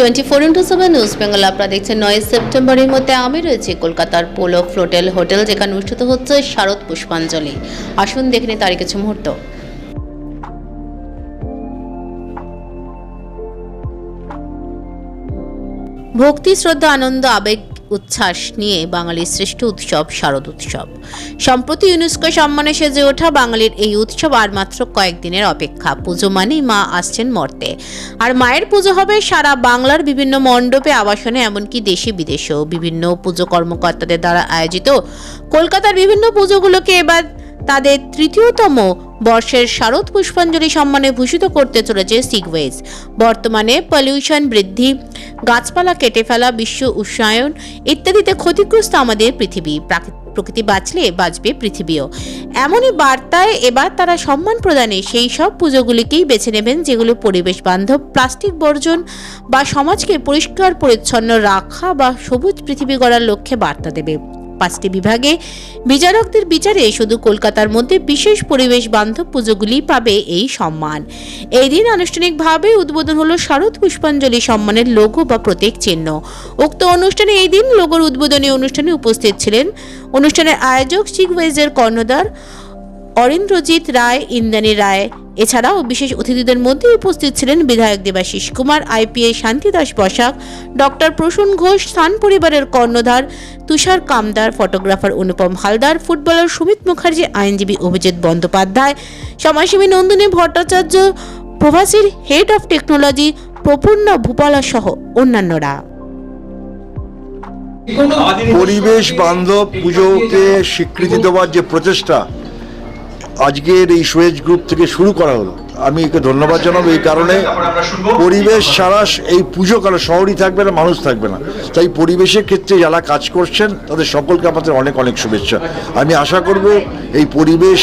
Twenty four into seven news Bengal আপনারা দেখছেন নয় সেপ্টেম্বরের মধ্যে আমি রয়েছে কলকাতার পোলো ফ্লোটেল হোটেল যেখানে অনুষ্ঠিত হচ্ছে শারদ পুষ্পাঞ্জলি। আসুন দেখে নিই তারই কিছু মুহূর্ত। ভক্তি, শ্রদ্ধা, আনন্দ, আবেগ উচ্ছ্বাস নিয়ে বাঙালির শ্রেষ্ঠ উৎসব, শারদ উৎসব। সম্প্রতি ইউনেস্কো সম্মানে সেজে ওঠা বাঙালির এই উৎসব আর মাত্র কয়েকদিনের অপেক্ষা। পুজো মানেই মা আসছেন মর্তে। আর মায়ের পুজো হবে সারা বাংলার বিভিন্ন মণ্ডপে, আবাসনে, এমনকি দেশে বিদেশেও। বিভিন্ন পুজো কর্মকর্তাদের দ্বারা আয়োজিত কলকাতার বিভিন্ন পুজোগুলোকে এবার তাদের তৃতীয়তম বর্ষের শারদ পুষ্পাঞ্জলি সম্মানে ভূষিত করতে চলেছে সিগওয়েজ বর্তমানে পলিউশন বৃদ্ধি, গাছপালা কেটে ফেলা, বিশ্ব উষ্ণায়ন ইত্যাদিতে ক্ষতিগ্রস্ত আমাদের পৃথিবী। প্রাকৃ- প্রকৃতি বাঁচলে বাঁচবে পৃথিবীও। এমনই বার্তায় এবার তারা সম্মান প্রদানে সেই সব পুজোগুলিকেই বেছে নেবেন যেগুলো পরিবেশ বান্ধব, প্লাস্টিক বর্জন বা সমাজকে পরিষ্কার, পরিচ্ছন্ন রাখা বা সবুজ পৃথিবী গড়ার লক্ষ্যে বার্তা দেবে। পাঁচটি বিভাগে। বিচারকদের বিচারে শুধু কলকাতার মধ্যে বিশেষ পরিবেশ বান্ধব পুজোগুলি পাবে এই সম্মান। এই দিন আনুষ্ঠানিকভাবে উদ্বোধন হলো শারদ পুষ্পাঞ্জলি সম্মানের লোগো বা প্রতীক চিহ্ন। উক্ত অনুষ্ঠানে এই দিন লোগোর উদ্বোধনী অনুষ্ঠানে উপস্থিত ছিলেন অনুষ্ঠানের আয়োজক সিগওয়েজের কর্ণধার অরিন্দ্রজিৎ রায়, ইন্দ্রাণী রায়। এছাড়াও বিশেষ অতিথিদের মধ্যে উপস্থিত ছিলেন বিধায়ক দেবাশিস কুমার, আইপিএ শান্তিদাস বসাক, ডক্টর প্রসূন ঘোষ, স্থান পরিবারের কর্ণধার তুষার কামদার, ফটোগ্রাফার অনুপম হালদার, ফুটবলার সুমিত মুখার্জি, আইনজীবী অভিজিৎ বন্দ্যোপাধ্যায়, সমাজসেবী Nandini Bhattacharya, প্রভাসীর head of technology Prapurna Bhupala সহ অন্যান্যরা। পরিবেশ বান্ধব পুজোকে স্বীকৃতি দেওয়ার যে প্রচেষ্টা আজকের এই সুয়েজ গ্রুপ থেকে শুরু করা হলো। আমি একে ধন্যবাদ জানাব এই কারণে। পরিবেশ ছাড়া এই পুজো কারও শহরই থাকবে না মানুষ থাকবে না। তাই পরিবেশের ক্ষেত্রে যারা কাজ করছেন তাদের সকলকে আমাদের অনেক অনেক শুভেচ্ছা। আমি আশা করব এই পরিবেশ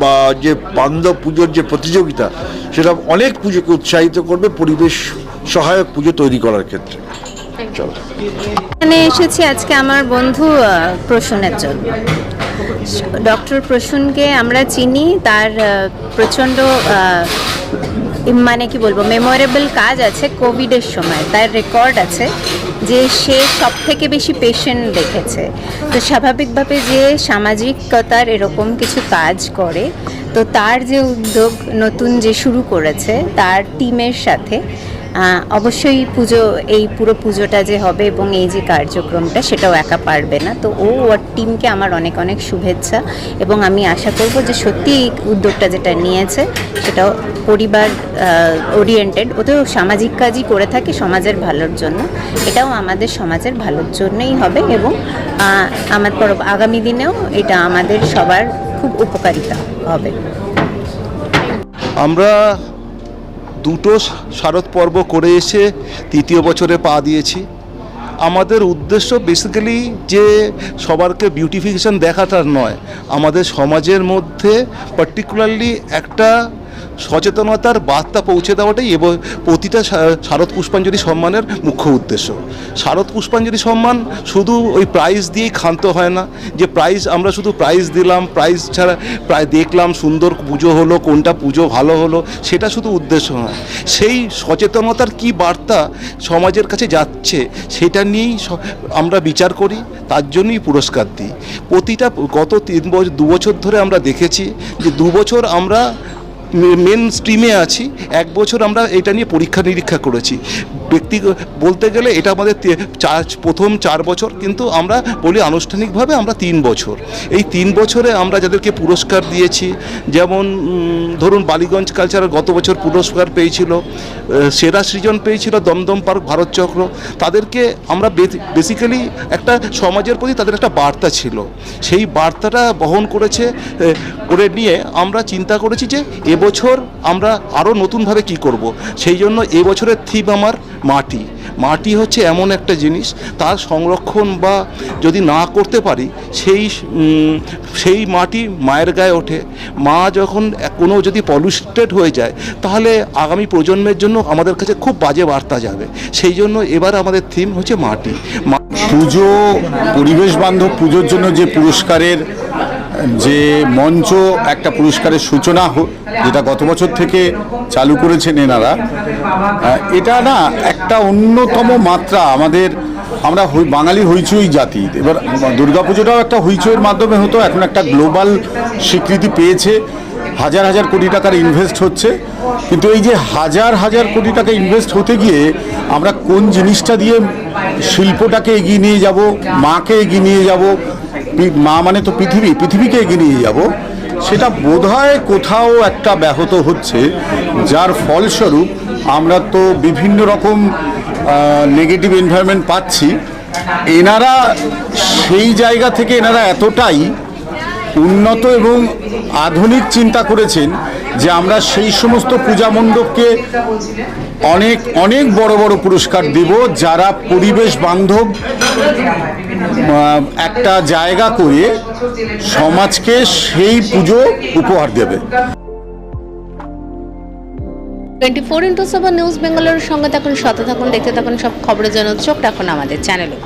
বা যে বান্ধব পুজোর যে প্রতিযোগিতা সেটা অনেক পুজোকে উৎসাহিত করবে পরিবেশ সহায়ক পুজো তৈরি করার ক্ষেত্রে। চলো। এখানে এসেছি আজকে আমার বন্ধু আহ, প্রসূনের জন্য। ডক্টর প্রসূনকে আমরা চিনি, তার প্রচণ্ড মানে কি বলব মেমোরেবল কাজ আছে কোভিডের সময়। তার রেকর্ড আছে যে সে সব থেকে বেশি পেশেন্ট দেখেছে। তো স্বাভাবিকভাবে যে সামাজিকতার এরকম কিছু কাজ করে, তো তার যে উদ্যোগ নতুন যে শুরু করেছে, তার টিমের সাথে অবশ্যই পুজো, এই পুরো পুজোটা যে হবে এবং এই যে কার্যক্রমটা সেটাও একা পারবে না। তো ও, ওর টিমকে আমার অনেক অনেক শুভেচ্ছা এবং আমি আশা করব যে সত্যি এই উদ্যোগটা যেটা নিয়েছে সেটাও পরিবার ওরিয়েন্টেড ও তো সামাজিক কাজই করে থাকে সমাজের ভালোর জন্য। এটাও আমাদের সমাজের ভালোর জন্যই হবে এবং আমার পর- আগামী দিনেও এটা আমাদের সবার খুব উপকারিতা হবে। আমরা দুটো শারদ পর্ব করে এসে তৃতীয় বছরে পা দিয়েছি। আমাদের উদ্দেশ্য বেসিক্যালি যে সবারকে বিউটিফিকেশন দেখাটার নয়, আমাদের সমাজের মধ্যে পার্টিকুলারলি একটা সচেতনতার বার্তা পৌঁছে দেওয়াটাই এবং প্রতিটা শারদ পুষ্পাঞ্জলি সম্মানের মুখ্য উদ্দেশ্য। শারদ পুষ্পাঞ্জলি সম্মান শুধু ওই প্রাইজ দিয়েই ক্ষান্ত হয় না, যে প্রাইজ আমরা শুধু প্রাইজ দিলাম প্রাইজ ছাড়া প্রায় দেখলাম সুন্দর পুজো হলো, কোনটা পুজো ভালো হলো, সেটা শুধু উদ্দেশ্য নয়। সেই সচেতনতার কি বার্তা সমাজের কাছে যাচ্ছে, সেটা নিয়েই আমরা বিচার করি, তার জন্যই পুরস্কার দিই। প্রতিটা গত তিন বছর দু বছর ধরে আমরা দেখেছি যে দু বছর আমরা মেন স্ট্রিমে আছি। এক বছর আমরা এটা নিয়ে পরীক্ষা নিরীক্ষা করেছি। ব্যক্তি বলতে গেলে এটা আমাদের চার প্রথম চার বছর, কিন্তু আমরা বলি আনুষ্ঠানিকভাবে আমরা তিন বছর। এই তিন বছরে আমরা যাদেরকে পুরস্কার দিয়েছি, যেমন ধরুন বালিগঞ্জ কালচারাল গত বছর পুরস্কার পেয়েছিল সেরা সৃজন পেয়েছিল দমদম পার্ক, ভারত চক্র। তাদেরকে আমরা বেসিক্যালি একটা সমাজের প্রতি তাদের একটা বার্তা ছিল। সেই বার্তাটা বহন করেছে করে নিয়ে আমরা চিন্তা করেছি যে এবছর আমরা আরও নতুনভাবে কি করব। সেই জন্য এবছরের থিম আমার মাটি। মাটি হচ্ছে এমন একটা জিনিস, তার সংরক্ষণ বা যদি না করতে পারি, সেই সেই মাটি মায়ের গায়ে ওঠে। মা যখন কোনো যদি পলিউটেড হয়ে যায়, তাহলে আগামী প্রজন্মের জন্য আমাদের কাছে খুব বাজে বার্তা যাবে। সেই জন্য এবার আমাদের থিম হচ্ছে মাটি। পুজো, পরিবেশ বান্ধব পুজোর জন্য যে পুরস্কারের যে মঞ্চ একটা পুরস্কারের সূচনা যেটা গত বছর থেকে চালু করেছেন এনারা এটা না একটা অন্যতম মাত্রা আমাদের, আমরা বাঙালি হইচই জাতি। এবার দুর্গাপুজোটাও একটা হইচইয়ের মাধ্যমে হতো, এখন একটা গ্লোবাল স্বীকৃতি পেয়েছে। হাজার হাজার কোটি টাকার ইনভেস্ট হচ্ছে। কিন্তু এই যে হাজার হাজার কোটি টাকা ইনভেস্ট হতে গিয়ে আমরা কোন জিনিসটা দিয়ে শিল্পটাকে এগিয়ে নিয়ে যাব, মাকে এগিয়ে নিয়ে যাব মা মানে তো পৃথিবী, পৃথিবীকে এগিয়ে নিয়ে যাব। সেটা বোধহয় কোথাও একটা ব্যাহত হচ্ছে, যার ফলস্বরূপ আমরা তো বিভিন্ন রকম নেগেটিভ এনভায়রনমেন্ট পাচ্ছি। এনারা সেই জায়গা থেকে এনারা এতটাই উন্নত এবং আধুনিক চিন্তা করেছেন যে আমরা সেই সমস্ত পূজা মণ্ডপকে অনেক অনেক বড় বড় পুরস্কার দেব যারা পরিবেশ বান্ধব একটা জায়গা করে সমাজকে সেই পুজো উপহার দেবে। Twenty four into seven news বেঙ্গলের সঙ্গে থাকুন, সাথে থাকুন, দেখতে থাকুন সব খবরের জন্য চোখ রাখুন আমাদের চ্যানেলে।